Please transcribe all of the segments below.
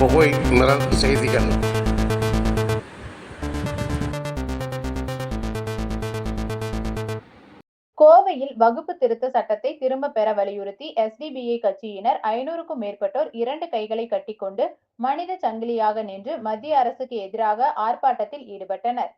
குகை நிரல் செய்திகள் கோவையில் வகுப்பு திருத்த சட்டத்தை திரும்ப பெற வலியுறுத்தி எஸ்டிபிஐ கட்சியினர் ஐநூறுக்கும் மேற்பட்டோர் இரண்டு கைகளை கட்டிக்கொண்டு மனித சங்கிலியாக நின்று மத்திய அரசுக்கு எதிராக ஆர்ப்பாட்டத்தில் ஈடுபட்டனர்.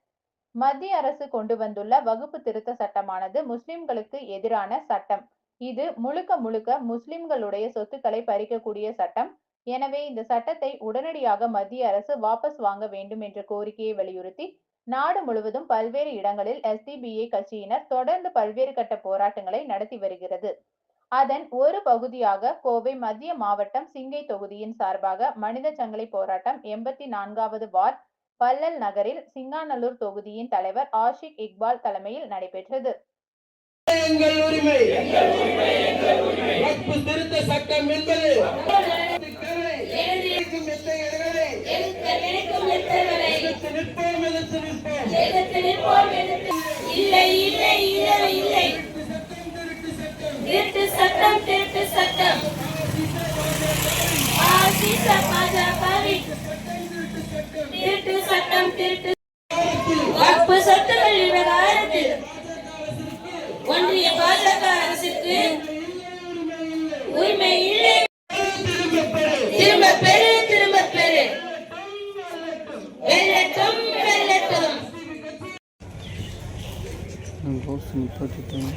மத்திய அரசு கொண்டு வந்துள்ள வகுப்பு திருத்த சட்டமானது முஸ்லிம்களுக்கு எதிரான சட்டம். இது முழுக்க முழுக்க முஸ்லிம்களுடைய சொத்துக்களை பறிக்கக்கூடிய சட்டம். எனவே இந்த சட்டத்தை உடனடியாக மத்திய அரசு வாபஸ் வாங்க வேண்டும் என்ற கோரிக்கையை வலியுறுத்தி நாடு முழுவதும் பல்வேறு இடங்களில் எஸ்டிபிஐ கட்சியினர் தொடர்ந்து பல்வேறு கட்ட போராட்டங்களை நடத்தி வருகிறது. அதன் ஒரு பகுதியாக கோவை மத்திய மாவட்டம் சிங்கை தொகுதியின் சார்பாக மனித சங்கிலி போராட்டம் எண்பத்தி நான்காவது வார்டு பல்லல் நகரில் சிங்காநல்லூர் தொகுதியின் தலைவர் ஆஷிக் இக்பால் தலைமையில் நடைபெற்றது. எங்கள் உரிமை திருத்த சட்டம் என்பது இல்லை இல்லை இல்லை இல்லை திருட்டு சட்டம் திருட்டு சட்டம் திருட்டு சட்டம் திருட்டு சட்டம் ஆசிச பாஜகவின் திருட்டு சட்டம் திருட்டு வக்பு சொத்துக்கள் விவகாரத்தில் ஒன்றிய பாஜக அரசுக்கு ನಮ್ಮ ರೋಡ್ಸ್ ನಿಂತೋಗಿದ್ದೇನೆ